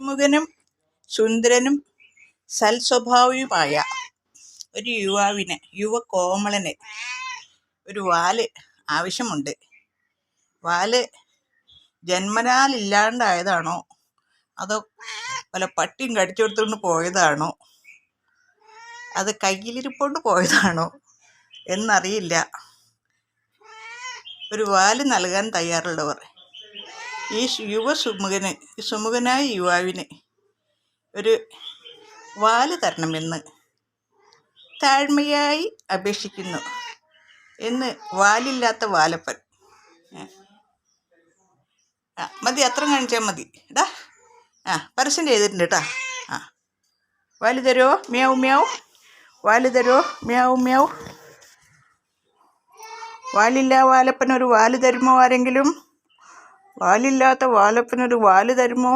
മുഖനും സുന്ദരനും സൽസ്വഭാവിയുമായ ഒരു യുവാവിന് യുവകോമളന് ഒരു വാൽ ആവശ്യമുണ്ട്. വാൽ ജന്മനാൽ ഇല്ലാണ്ടായതാണോ അതോ പല പട്ടിയും കടിച്ചെടുത്തുകൊണ്ട് പോയതാണോ? അത് കയ്യിലിരിപ്പോണ്ട് പോയതാണോ? എന്നറിയില്ല. ഒരു വാൽ നൽകാൻ തയ്യാറുള്ളവർ ഈ യുവ സുമുഖന് സുമുഖനായ യുവാവിന് ഒരു വാൽ തരണമെന്ന് താഴ്മയായി അപേക്ഷിക്കുന്നു എന്ന് വാലില്ലാത്ത വാലപ്പൻ. ആ മതി അത്ര കാണിച്ചാൽ മതി. ഇടാ ആ പരസ്യം ചെയ്തിട്ടുണ്ട് കേട്ടാ ആ. വാൽ തരുമോ മ്യാവ് മ്യാവ്. വാൽ തരുമോ മ്യാവ് മ്യാവ്. വാലില്ല വാലപ്പനൊരു വാൽ തരുമോ ആരെങ്കിലും? വാലില്ലാത്ത വാലപ്പനൊരു വാൽ തരുമോ?